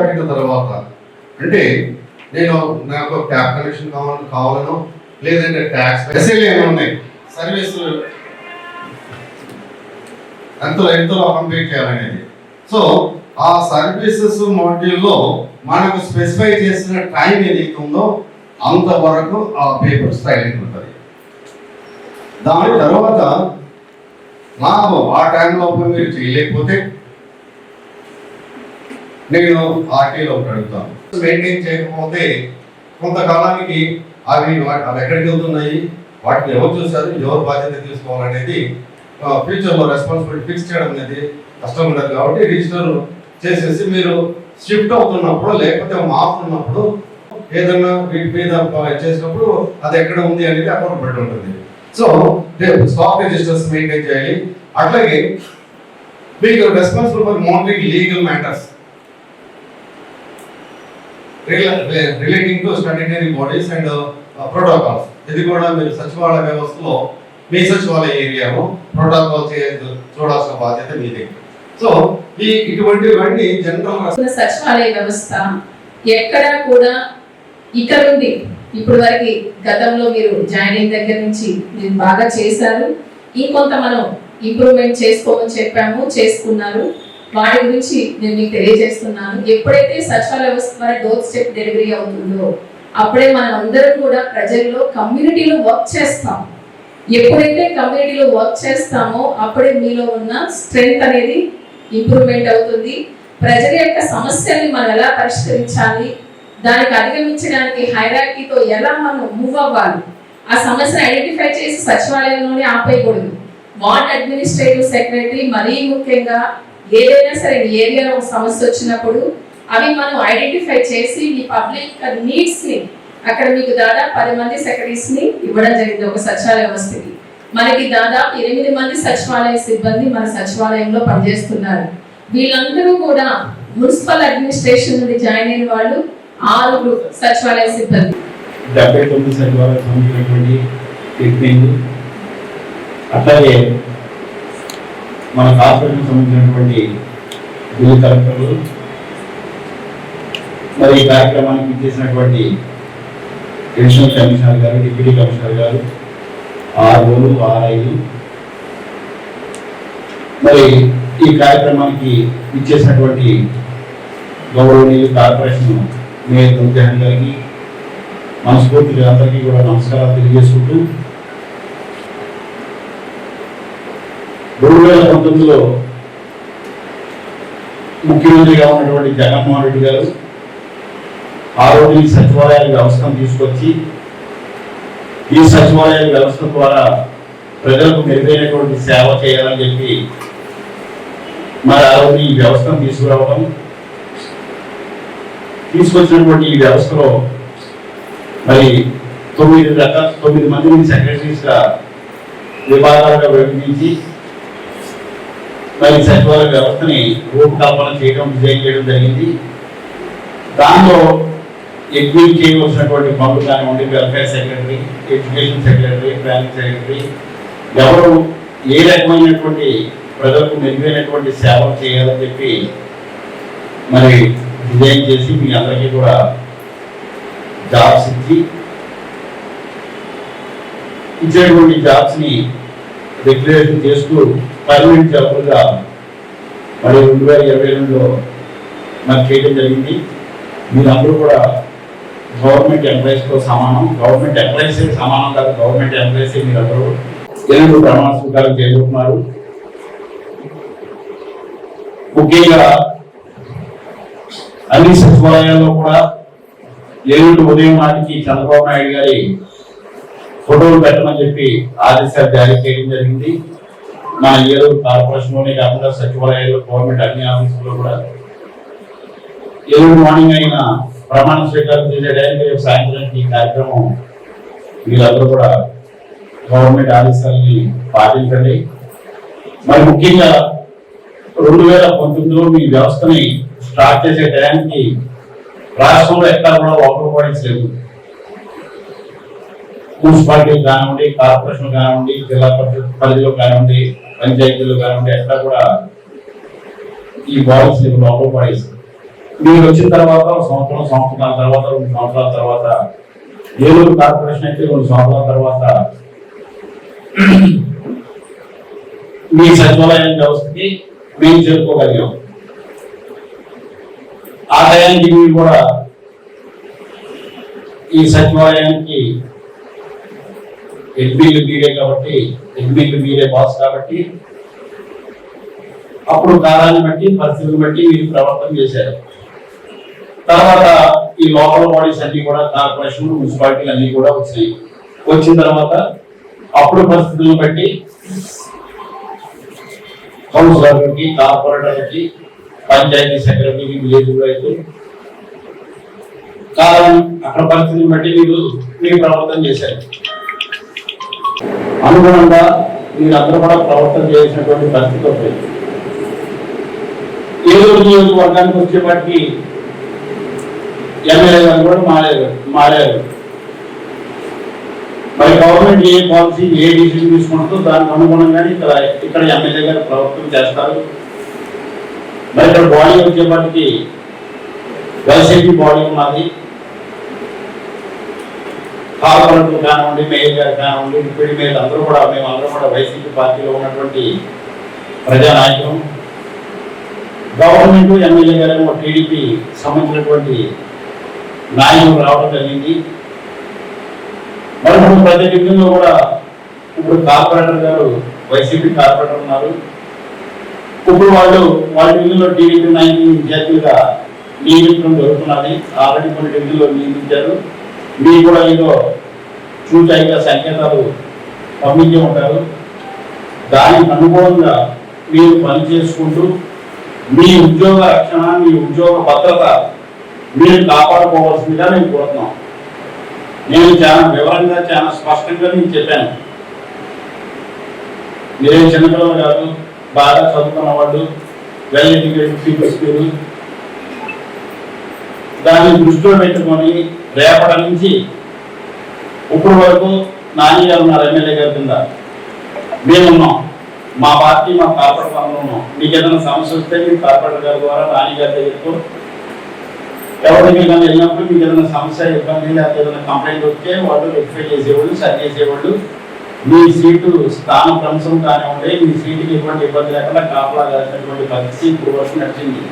దాటిన తర్వాత అంటే నేను నాకు ట్యాప్ కనెక్షన్ కావాలి కావాలను లేదంటే ట్యాక్స్ ఎస్ఎల్ ఏమైనా ఉన్నాయి? సర్వీస్ ఎంతో ఎంతో కంప్లీట్ చేయాలనేది. సో ఆ సర్వీసెస్ మాడ్యూల్లో మనకు స్పెసిఫై చేసిన టైం ఏదైతే ఉందో అంతవరకు ఆ పేపర్ స్టైలింగ్ ఉంటుంది. దాని తర్వాత నాకు ఆ టైం లోపల మీరు చేయలేకపోతే నేను ఆర్టీలో అడుగుతాను మెయింటైన్ చేయకపోతే కొంతకాలానికి అవి వా- అవి ఎక్కడికి వెళ్తున్నాయి? వాటిని ఎవరు చూస్తారు ఎవరు బాధ్యత తీసుకోవాలనేది ఫ్యూచర్లో రెస్పాన్సిబిలిటీ ఫిక్స్ చేయడం అనేది కష్టం ఉండదు కాబట్టి రిజిస్టర్ చేసేసి మీరు షిఫ్ట్ అవుతున్నప్పుడు లేకపోతే మారుతున్నప్పుడు ఏదన్నా వీటి మీద చేసినప్పుడు అది ఎక్కడ ఉంది అనేది అక్కడ పెట్టి ఉంటుంది సో స్టాక్ రిజిస్టర్స్ మెయింటైన్ చేయాలి. అట్లాగే మీకు responsible for monitoring legal matters relating to statutory bodies and protocols ఇది కూడా మీరు సచివాలయ వ్యవస్థలో మీ సచివాలయ ఏరియాను ప్రోటోకాల్ చూడాల్సిన బాధ్యత మీదే. సో ఈ ఇటువంటివన్నీ జనరల్ సచివాలయ వ్యవస్థ ఎక్కడా కూడా ఇక్కడ ఉంది. ఇప్పుడు వరకు గతంలో మీరు జాయిన్ అయిన దగ్గర నుంచి మీరు బాగా చేశారు. ఇంకొంత మనం ఇంప్రూవ్మెంట్ చేసుకోమని చెప్పాము చేసుకున్నారు. వాటి గురించి నేను మీకు తెలియజేస్తున్నాను. ఎప్పుడైతే సచివాలయ వ్యవస్థ ద్వారా డోర్ స్టెప్ డెలివరీ అవుతుందో అప్పుడే మనం అందరం కూడా ప్రజల్లో కమ్యూనిటీలో వర్క్ చేస్తాం ఎప్పుడైతే కమ్యూనిటీలో వర్క్ చేస్తామో అప్పుడే మీలో ఉన్న స్ట్రెంగ్త్ అనేది ఇంప్రూవ్మెంట్ అవుతుంది. ప్రజల యొక్క సమస్యల్ని మనం ఎలా పరిష్కరించాలి దానికి అధిగమించడానికి హైరాకీతో ఎలా మనం మూవ్ అవ్వాలి ఆ సమస్యను ఐడెంటిఫై చేసి సచివాలయంలోనే ఆపేయకూడదు. వార్డ్ అడ్మినిస్ట్రేటివ్ సెక్రటరీ మరీ ముఖ్యంగా ఏదైనా సరే మీ ఏరియాలో ఒక సమస్య వచ్చినప్పుడు అవి మనం ఐడెంటిఫై చేసి మీ పబ్లిక్ నీడ్స్ని అక్కడ మీకు దాదాపు పది మంది సెక్రటరీస్ని ఇవ్వడం జరిగింది ఒక సచివాలయ వ్యవస్థకి మనకి దాదాపు ఎనిమిది మంది సచివాలయ సిబ్బంది మన సచివాలయంలో పనిచేస్తున్నారు. వీళ్ళందరూ కూడా మున్సిపల్ అడ్మినిస్ట్రేషన్ నుండి జాయిన్ అయిన వాళ్ళు ఆరుగురు సచివాలయ సిబ్బంది. డెబ్బై తొమ్మిది సచివాలయ అట్లాగే మన కార్పొరేషన్ సంబంధించినటువంటి బిల్లు కలెక్టర్లు మరి ఈ కార్యక్రమానికి చేసినటువంటి అడిషనల్ కమిషనర్ గారు డిప్యూటీ కమిషనర్ గారు ఆర్ఓలు ఆర్ఐలు మరి ఈ కార్యక్రమానికి ఇచ్చేసినటువంటి గౌరవనీయులు కార్పొరేషన్ మేయర్ దుర్జహన్ గారికి మనస్ఫూర్తిగా అందరికీ కూడా నమస్కారాలు తెలియజేసుకుంటూ రెండు వేల పంతొమ్మిదిలో ముఖ్యమంత్రిగా ఉన్నటువంటి జగన్మోహన్ రెడ్డి గారు ఆ రోజు ఈ సచివాలయాల వ్యవస్థను తీసుకొచ్చి ఈ సచివాలయాల వ్యవస్థ ద్వారా ప్రజలకు మెరుగైనటువంటి సేవ చేయాలని చెప్పి మరి ఆ రోజు ఈ వ్యవస్థను తీసుకురావడం తీసుకొచ్చినటువంటి ఈ వ్యవస్థలో మరి తొమ్మిది రకాల తొమ్మిది మందిని సెక్రటరీస్గా విభాగాలుగా విభజించి రైతు సచివాలయ వ్యవస్థని రూపకల్పన చేయడం డిజైన్ చేయడం జరిగింది. దానిలో ఎగ్జిక్యూట్ చేయవలసినటువంటి పనులు కానివ్వండి welfare secretary education secretary planning secretary ఎవరు ఏ రకమైనటువంటి ప్రజలకు మెరుగైనటువంటి సేవలు చేయాలని చెప్పి మరి డిజైన్ చేసి మీ అందరికీ కూడా జాబ్స్ ఇచ్చి ఇచ్చేటువంటి జాబ్స్ని డిక్లరేషన్ చేస్తూ పర్మనెంట్ జాబులుగా మరి రెండు వేల ఇరవై రెండులో నాకు చేయడం జరిగింది. మీరందరూ కూడా గవర్నమెంట్ ఎంప్లాయీస్తో సమానం గవర్నమెంట్ ఎంప్లాయీస్ సమానం కాదు గవర్నమెంట్ ఎంప్లాయీస్ మీరందరూ. ఎనిమిది ప్రమాణ స్వీకారం చేయబోతున్నారు. ముఖ్యంగా అన్ని సచివాలయాల్లో కూడా ఏడు ఉదయం నాటికి చంద్రబాబు నాయుడు గారి ఫోటోలు పెట్టమని చెప్పి ఆదేశాలు జారీ చేయడం జరిగింది. మన ఏలూరు కార్పొరేషన్లోనే కాకుండా సచివాలయాల్లో గవర్నమెంట్ అన్ని ఆఫీసుల్లో కూడా ఏలూరు మార్నింగ్ అయిన ప్రమాణ స్వీకారం చేసే టైంకి రేపు సాయంత్రానికి ఈ కార్యక్రమం వీళ్ళందరూ కూడా గవర్నమెంట్ ఆదేశాలని పాటించండి. మరి ముఖ్యంగా రెండు వేల పంతొమ్మిదిలో మీ వ్యవస్థని స్టార్ట్ చేసే టైంకి రాష్ట్రంలో ఎక్కడ కూడా వాటర్ బాడీస్ లేవు మున్సిపాలిటీలు కానివ్వండి కార్పొరేషన్ కానివ్వండి జిల్లా పరిషత్ పరిధిలో కానివ్వండి పంచాయతీలు కానివ్వండి ఎక్కడ కూడా ఈ బాడీస్ లోపల బాడీస్ మీరు వచ్చిన తర్వాత సంవత్సరం సంవత్సరాల తర్వాత రెండు సంవత్సరాల తర్వాత ఏలూరు కార్పొరేషన్ అయితే రెండు సంవత్సరాల తర్వాత మీ సచివాలయం వ్యవస్థకి మేము చేరుకోగలిగాం. ఆదాయానికి మీరు కూడా ఈ సచివాలయానికి ఎంపీలు మీరే కాబట్టి ఎంపీలు మీరే బాస్ కాబట్టి అప్పుడు కాలాన్ని బట్టి పరిస్థితులను బట్టి మీరు ప్రవర్తన చేశారు. తర్వాత ఈ లోకల్ బాడీస్ అన్ని కూడా కార్పొరేషన్ మున్సిపాలిటీలు అన్ని కూడా వచ్చినాయి వచ్చిన తర్వాత అప్పుడు పరిస్థితులను బట్టి కౌన్సిలర్లకి కార్పొరేటర్లకి పంచాయతీ సెక్రటరీకి విలేజ్ అయితే కాలం అక్కడ పరిస్థితిని బట్టి మీరు మీ ప్రవర్తన చేశారు. అనుగుణంగా మీరందరూ కూడా ప్రవర్తన చేసినటువంటి పరిస్థితి వస్తుంది ఏలూరు నియోజకవర్గానికి వచ్చేప్పటికి ఎమ్మెల్యే గారు కూడా మారారు మారారు. మరి గవర్నమెంట్ ఏ పాలసీ ఏ డిసిజన్ తీసుకుంటుందో దానికి అనుగుణంగానే ఇక్కడ ఇక్కడ ఎమ్మెల్యే గారు ప్రవర్తన చేస్తారు. మరి ఇక్కడ బాడీ వచ్చేప్పటికి వైసీపీ బాడీ ఉన్నది. కార్పొరేటర్ కానివ్వండి మేయర్ గారు కానివ్వండి డిప్యూటీ మేయర్ అందరూ కూడా మేము అందరూ కూడా వైసీపీ పార్టీలో ఉన్నటువంటి ప్రజానాయకులు. గవర్నమెంట్ ఎమ్మెల్యే గారు టీడీపీ సంబంధించినటువంటి నాయకులు రావడం జరిగింది. మరి ఇప్పుడు ప్రతి డివిజన్లో కూడా ఇప్పుడు కార్పొరేటర్ గారు వైసీపీ కార్పొరేటర్ ఉన్నారు. ఇప్పుడు వాళ్ళు వాళ్ళ డివిజన్లో టీడీపీ నాయకులు విద్యార్థులుగా నియమించడం జరుగుతున్నది ఆల్రెడీ కొన్ని డివిజన్లో నియమించారు. మీరు కూడా ఏదో చూచాయిగా సంకేతాలు పంపించి ఉంటారు. దానికి అనుగుణంగా మీరు పని చేసుకుంటూ మీ ఉద్యోగ రక్షణ మీ ఉద్యోగ భద్రత మీరు కాపాడుకోవాల్సిందిగా నేను కోరుతున్నాం. నేను చాలా వివరంగా చాలా స్పష్టంగా నేను చెప్పాను. మీరేం చిన్నపిల్లలు కాదు బాగా చదువుకున్న వాళ్ళు వెల్ ఎడ్యుకేటెడ్ పీపుల్స్ మీరు దాన్ని దృష్టిలో పెట్టుకొని రేపటి నుంచి ఇప్పుడు వరకు నాని గారు ఉన్నారు ఎమ్మెల్యే గారి కింద. మేమున్నాం. మా పార్టీ మా కార్పొరేట్ పనులు ఉన్నాం. మీకు ఏదైనా సమస్య వస్తే మీరు కార్పొరేట్ గారి ద్వారా నాని గారి దగ్గరకు ఎవరి దగ్గర వెళ్ళినప్పుడు మీకు ఏదైనా సమస్య ఇబ్బంది లేకపోతే ఏదైనా కంప్లైంట్ వస్తే వాళ్ళు రెక్టిఫై చేసేవాళ్ళు సరి చేసేవాళ్ళు. మీ సీటు స్థాన భ్రంశం కానివ్వండి మీ సీటుకి ఎటువంటి ఇబ్బంది లేకుండా కాపలా కాసినటువంటి పరిస్థితి ఇప్పుడు వరకు నడిచింది.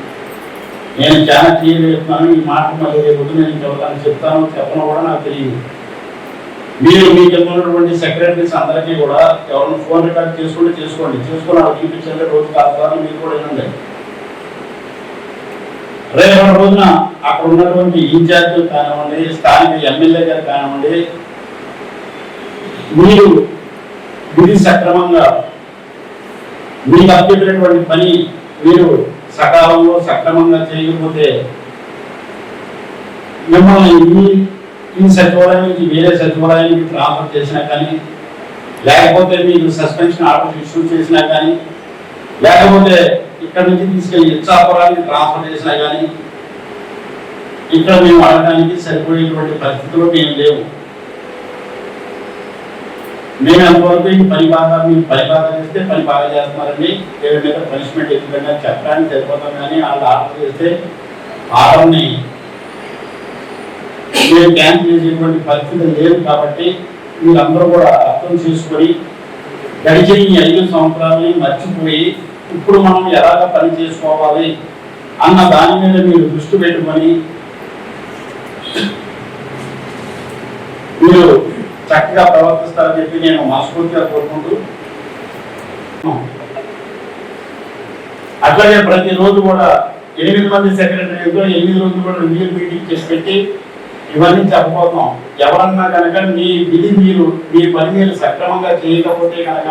నేను చాలా క్లియర్ చెప్తున్నాను ఈ మాట మళ్ళీ రేపు నేను చెప్తాను చెప్తాను చెప్పను కూడా నాకు తెలియదు. మీరు మీకు ఉన్నటువంటి సెక్రటరీస్ అందరికీ కూడా ఎవరైనా ఫోన్ రికార్డ్ చేసుకుంటే చేసుకోండి. చేసుకుని ఆ చూపించండి రోజు కాదు మీరు కూడా వినండి. రేపటి రోజున అక్కడ ఉన్నటువంటి ఇన్ఛార్జీలు కానివ్వండి స్థానిక ఎమ్మెల్యే గారు కానివ్వండి మీరు విధి సక్రమంగా మీకు అప్పచెప్పినటువంటి పని మీరు సకాలంలో సక్రమంగా చేయకపోతే మిమ్మల్ని ఈ ఈ సచివాలయం వేరే సచివాలయానికి ట్రాన్స్ఫర్ చేసినా కానీ లేకపోతే మీకు సస్పెన్షన్ ఆర్డర్ ఇష్యూ చేసినా కానీ లేకపోతే ఇక్కడ నుంచి తీసుకెళ్ళి ఇచ్చాపురానికి ట్రాన్స్ఫర్ చేసినా కానీ ఇక్కడ మేము అడగడానికి సరిపోయేటువంటి పరిస్థితులు మేము లేవు. మేము ఎంతవరకు ఈ పని బాగా మీరు పని బాగా చేస్తే పని బాగా చేస్తున్నారని దేవుడి మీద పనిష్మెంట్ ఎందుకంటే చెప్పడానికి సరిపోతాం కానీ వాళ్ళు ఆర్డర్ చేస్తే ఆర్డర్ని మేము క్యాన్సిల్ చేసేటువంటి పరిస్థితి లేదు కాబట్టి మీరందరూ కూడా అర్థం చేసుకొని గడిచిన ఈ ఐదు సంవత్సరాలని మర్చిపోయి ఇప్పుడు మనం ఎలాగ పని చేసుకోవాలి అన్న దాని మీద మీరు దృష్టి పెట్టుకొని మీరు చక్కగా ప్రవర్తిస్తారని చెప్పి నేను మనస్ఫూర్తిగా కోరుకుంటూ అట్లాగే ప్రతిరోజు కూడా ఎనిమిది మంది సెక్రటరీతో ఎనిమిది రోజులు కూడా రివ్యూ మీటింగ్ చేసి పెట్టి ఇవన్నీ చెప్పబోతున్నాం. ఎవరన్నా కనుక మీ విధి మీరు మీ పని మీరు సక్రమంగా చేయకపోతే కనుక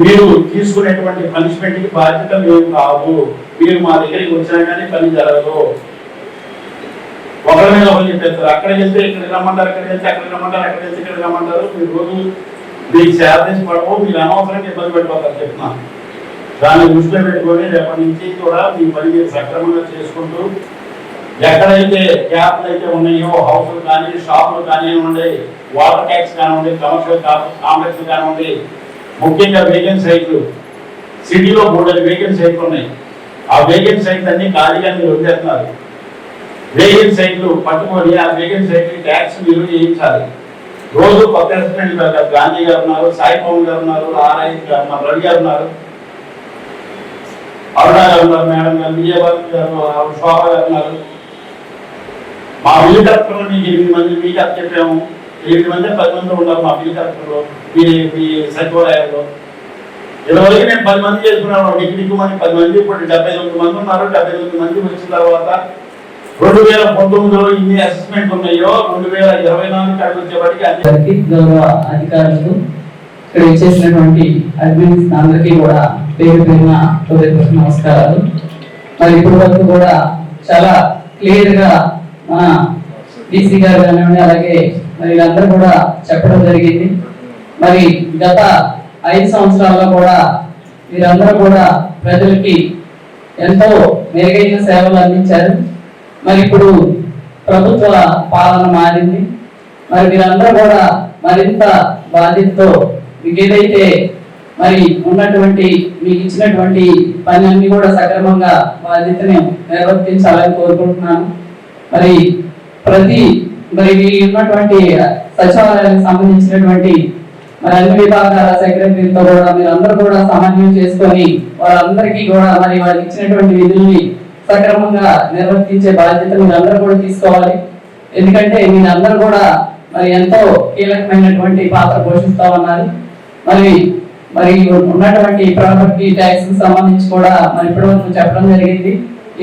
మీరు తీసుకునేటువంటి పనిష్మెంట్కి బాధ్యత మేము కాదు. మీరు మా దగ్గరికి వచ్చినా కానీ పని జరగదు. ఒకరి మీద ఒకరు చెప్పేస్తారు అక్కడికి వెళ్తే ఇక్కడికి రమ్మంటారు అక్కడికి వెళ్తే అక్కడికి రమ్మంటారు అక్కడికి వెళ్తే ఇక్కడికి రమ్మంటారు. మీరు రోజు మీకు శాలరీస్ పడవు మీరు అనవసరంగా ఇబ్బంది పెట్టుకోవాలని చెప్తున్నాను దాన్ని దృష్టిలో పెట్టుకొని రేపటి నుంచి కూడా మీ పని మీరు సక్రమంగా చేసుకుంటూ ఎక్కడైతే గ్యాప్లు అయితే ఉన్నాయో హౌస్లు కానీ షాపులు కానివ్వండి వాటర్ ట్యాక్స్ కానివ్వండి కమర్షియల్ కాంప్లెక్స్ కానివ్వండి ముఖ్యంగా వేకెన్సీ సైట్లు సిటీలో మూడు వేకెన్సీ సైట్లు ఉన్నాయి. ఆ వేకెంట్ సైట్లు అన్ని ఖాళీగా మీరు వదిలేస్తున్నారు. వెహికల్ సైట్లు పట్టుకొని ఆ వెహికల్ సైకిల్ ట్యాక్స్ మీరు వేయించాలి రోజు కొత్త అసిస్టెంట్ గాంధీ గారు ఉన్నారు సాయి పవన్ గారు ఉన్నారు ఆర్ఐ గారు ఉన్నారు రవి గారు ఉన్నారు. అరుణా గారు ఉన్నారు మేడం గారు విజయభారతి గారు శోభ గారు ఉన్నారు. మా బిల్లు కలెక్టర్లో మీకు ఎనిమిది మంది మీకు అప్ చెప్పాము. ఎనిమిది మంది పది మంది ఉన్నారు మా బిల్లు కలెక్టర్లో మీ మీ సచివాలయంలో ఇదివరకు నేను పది మంది చేసుకున్నాను డిగ్రీకి మంది పది మంది ఇప్పుడు డెబ్బై తొమ్మిది మంది ఉన్నారు. డెబ్బై తొమ్మిది మంది వచ్చిన తర్వాత రెండు వేల పంతొమ్మిదిలో ఇన్ని అసెస్మెంట్ ఉన్నాయో రెండు వేల ఇరవై నాలుగు వచ్చేవాడికి అన్ని గౌరవ అధికారులకు ఇక్కడ ఇచ్చేసినటువంటి అడ్మిన్స్ అందరికీ కూడా పేరు పేరున హృదయపూర్వక నమస్కారాలు. మరి ఇప్పటి వరకు కూడా చాలా క్లియర్గా మన డీసీ గారు కానివ్వండి అలాగే మరి వీళ్ళందరూ కూడా చెప్పడం జరిగింది. మరి గత ఐదు సంవత్సరాల్లో కూడా మీరందరూ కూడా ప్రజలకి ఎంతో మెరుగైన సేవలు అందించారు. మరి ఇప్పుడు ప్రభుత్వ పాలన మారింది. మరి మీరందరూ కూడా మరింత బాధ్యతతో మీకు ఏదైతే మరి ఉన్నటువంటి మీకు ఇచ్చినటువంటి పని అన్ని కూడా సక్రమంగా బాధ్యతని నిర్వర్తించాలని కోరుకుంటున్నాను. మరి ప్రతి మరి మీ ఉన్నటువంటి సచివాలయానికి సంబంధించినటువంటి మరి అన్ని విభాగాల సెక్రటరీతో కూడా మీరు అందరూ కూడా సమన్వయం చేసుకొని వాళ్ళందరికీ కూడా మరి వారికి ఇచ్చినటువంటి విధుల్ని సక్రమంగా నిర్వర్తించే బాధ్యత మీరు అందరూ కూడా తీసుకోవాలి. ఎందుకంటే మీరందరూ కూడా మరి ఎంతో కీలకమైనటువంటి పాత్ర పోషిస్తా ఉన్నారు. మరి మరి ఉన్నటువంటి ప్రాపర్టీ ట్యాక్స్ సంబంధించి కూడా మరి ఇప్పటివరకు చెప్పడం జరిగింది.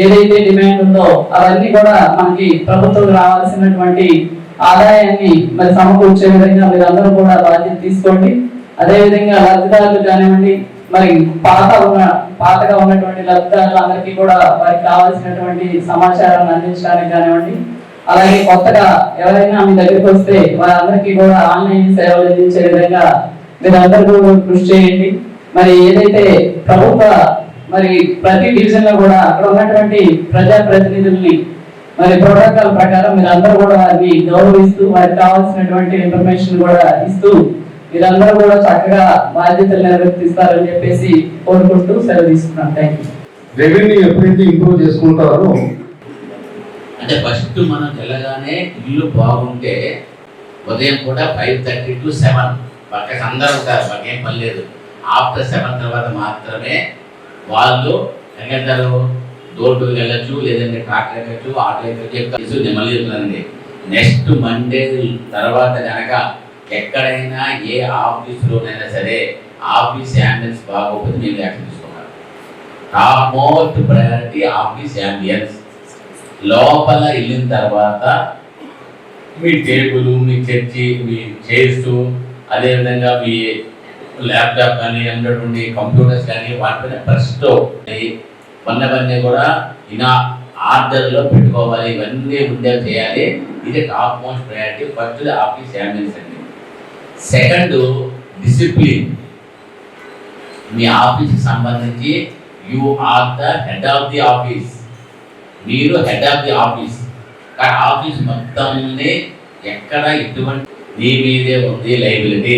ఏదైతే డిమాండ్ ఉందో అవన్నీ కూడా మనకి ప్రభుత్వం రావాల్సినటువంటి ఆదాయాన్ని మరి సమకూర్చే విధంగా మీరందరూ కూడా బాధ్యత తీసుకోండి. అదేవిధంగా లబ్ధిదారులు కానివ్వండి మరి పాత ఉన్న పాతగా ఉన్నటువంటి లబ్ధిదారులందరికీ కూడా వారికి కావాల్సినటువంటి సమాచారాన్ని అందించడానికి కానివ్వండి. అలాగే కొత్తగా ఎవరైనా మీ దగ్గరికి వస్తే వారందరికీ కూడా ఆన్లైన్ సేవలు అందించే విధంగా మీరందరూ కూడా కృషి చేయండి. మరి ఏదైతే ప్రభుత్వ మరి ప్రతి డివిజన్లో కూడా అక్కడ ఉన్నటువంటి ప్రజా ప్రతినిధుల్ని మరి ప్రోటోకాల్ ప్రకారం మీరు అందరూ కూడా వారిని గౌరవిస్తూ వారికి కావాల్సినటువంటి ఇన్ఫర్మేషన్ కూడా ఇస్తూ మీరందరూ కూడా చక్కగా బాధ్యతలు నిర్వర్తిస్తారని చెప్పేసి కోరుకుంటూ సెలవు తీసుకున్నాను. థ్యాంక్ యూ రెవెన్యూ ఎప్పుడైతే ఇంప్రూవ్ చేసుకుంటారో? అంటే ఫస్ట్ మనం వెళ్ళగానే ఇల్లు బాగుంటే ఉదయం కూడా ఫైవ్ థర్టీ టు సెవెన్ పక్కకి అందరూ ఉంటారు మాకేం పని లేదు. ఆఫ్టర్ సెవెన్ తర్వాత మాత్రమే వాళ్ళు ఎక్కడతారు డోర్ టు వెళ్ళచ్చు లేదంటే ట్రాక్టర్ ఎక్కచ్చు ఆటో నేను మళ్ళీ నెక్స్ట్ మండే తర్వాత కనుక ఎక్కడైనా ఏ ఆఫీసులోనైనా సరే ఆఫీస్ అంబులెన్స్ బాగోకపోతే మీరు యాక్షన్ తీసుకోవాలి. Top most priority office ambience లోపల వెళ్ళిన తర్వాత మీ టేబుల్ మీ చర్చి మీ చైర్స్ అదేవిధంగా మీ ల్యాప్టాప్ కానీ ఉన్నటువంటి కంప్యూటర్స్ కానీ వాటిపైన ఫస్ట్ ఉన్నవన్నీ కూడా ఇలా ఆర్డర్లో పెట్టుకోవాలి ఇవన్నీ ఉండే చేయాలి. ఇది top most priority first office ambience అండి సెకండ్ డిసిప్లిన్. మీ ఆఫీస్కి సంబంధించి you are the head of the office. మీరు హెడ్ ఆఫ్ ది ఆఫీస్. కానీ ఆఫీస్ మొత్తాన్ని ఎక్కడ ఎటువంటి మీ మీదే ఉంది లైబిలిటీ.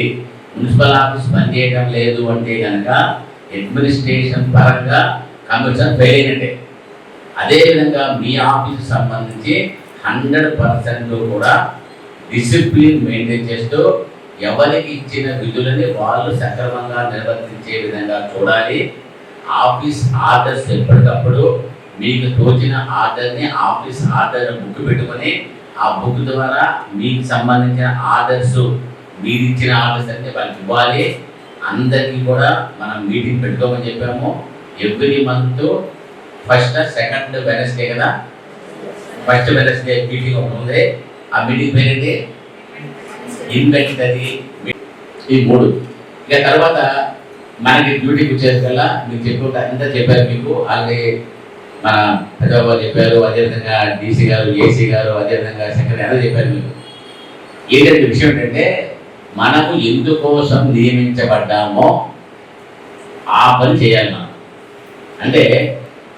మున్సిపల్ ఆఫీస్ పనిచేయడం లేదు అంటే కనుక అడ్మినిస్ట్రేషన్ పరంగా కమిషన్ ఫెయిల్ అయినట్టే. అదేవిధంగా మీ ఆఫీస్ సంబంధించి హండ్రెడ్ పర్సెంట్ కూడా డిసిప్లిన్ మెయింటైన్ చేస్తూ ఎవరికి ఇచ్చిన విధులని వాళ్ళు సక్రమంగా నిర్వర్తించే విధంగా చూడాలి. ఆఫీస్ ఆర్డర్స్ ఎప్పటికప్పుడు మీకు తోచిన ఆర్డర్ని ఆఫీస్ ఆర్డర్ బుక్ పెట్టుకొని ఆ బుక్ ద్వారా మీకు సంబంధించిన ఆర్డర్స్ మీరు ఇచ్చిన ఆర్డర్స్ అంటే వాళ్ళకి ఇవ్వాలి. అందరికీ కూడా మనం మీటింగ్ పెట్టుకోమని చెప్పాము. Every month first second Wednesday కదా? ఫస్ట్ వెనస్డే మీటింగ్ ఒకటి ఉంది. ఆ మీటింగ్ పేరేంటి? ఇన్వెంటరీ ఈ మూడు. ఇక తర్వాత మనకి డ్యూటీకి వచ్చేసరికల్లా మీకు చెప్పు అంతా చెప్పారు మీకు. ఆల్రెడీ మన పెద్దబాబు చెప్పారు అదేవిధంగా డీసీ గారు ఏసీ గారు అదేవిధంగా సెక్రటరీ అందరూ చెప్పారు మీకు. ఏంటంటే విషయం ఏంటంటే మనము ఎందుకోసం నియమించబడ్డామో ఆ పని చేయాలి మనం. అంటే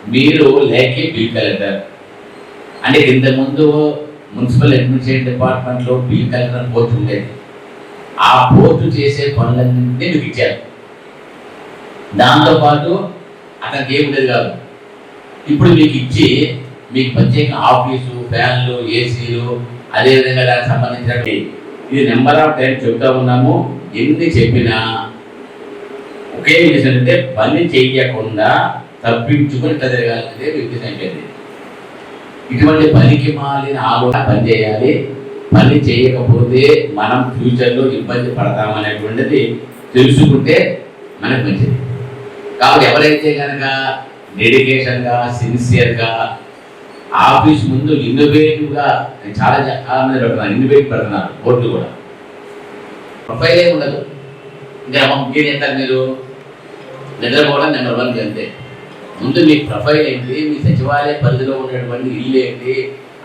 మీరు లేకే బిల్ కలెక్టర్. అంటే ఇంతకుముందు మున్సిపల్ అడ్మినిస్ట్రేషన్ డిపార్ట్మెంట్లో బిల్ కలెక్టర్ పోస్ట్ ఉండేది ఆ పోస్టు చేసే పనులన్నింటినీ నువ్వు ఇచ్చారు. దాంతోపాటు అతనికి ఏం లేదు కాదు. ఇప్పుడు మీకు ఇచ్చి మీకు ప్రత్యేక ఆఫీసు ఫ్యాన్లు ఏసీలు అదేవిధంగా దానికి సంబంధించినటువంటి ఇది నెంబర్ ఆఫ్ టైం చెప్తా ఉన్నాము. ఎన్ని చెప్పినా ఒకే విషయం అంటే పని చేయకుండా తప్పించుకుని ఇట్లా తిరగాలంటే వ్యక్తి అయిపోయింది ఇటువంటి పనికి మాలిన ఆలోచన పని చేయాలి. పని చేయకపోతే మనం ఫ్యూచర్లో ఇబ్బంది పడతామనేటువంటిది తెలుసుకుంటే మనకు మంచిది. కాబట్టి ఎవరైతే కనుక డెడికేషన్గా సిన్సియర్గా ఆఫీస్ ముందు ఇన్నోవేటివ్గా చాలా చాలా మంది పెడుతున్నాను ఇన్నోవేటివ్ పెడుతున్నారు బోర్డు కూడా. ప్రొఫైల్ ఏమి ఉండదు. ఇంకా మీరు ఎంత మీరు? నిద్రపోవడం నెంబర్ వన్ అంతే. ముందు మీ ప్రొఫైల్ ఏంటి? మీ సచివాలయ పరిధిలో ఉన్నటువంటి ఇల్లు ఏంటి?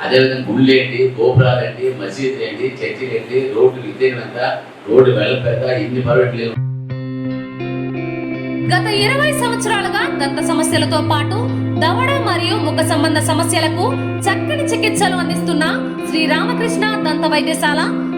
అదేవిధంగా గుళ్ళు ఏంటి? గోపురాలు ఏంటి? మసీదు ఏంటి? చర్చిలు ఏంటి? రోడ్డు విద్యంత రోడ్డు వెడల్పు ఎంత? ఇన్ని పర్వట్లు గత ఇరవై సంవత్సరాలుగా దంత సమస్యలతో పాటు దవడ మరియు ముఖ సంబంధ సమస్యలకు చక్కని చికిత్సలు అందిస్తున్న శ్రీ రామకృష్ణ దంత వైద్యశాల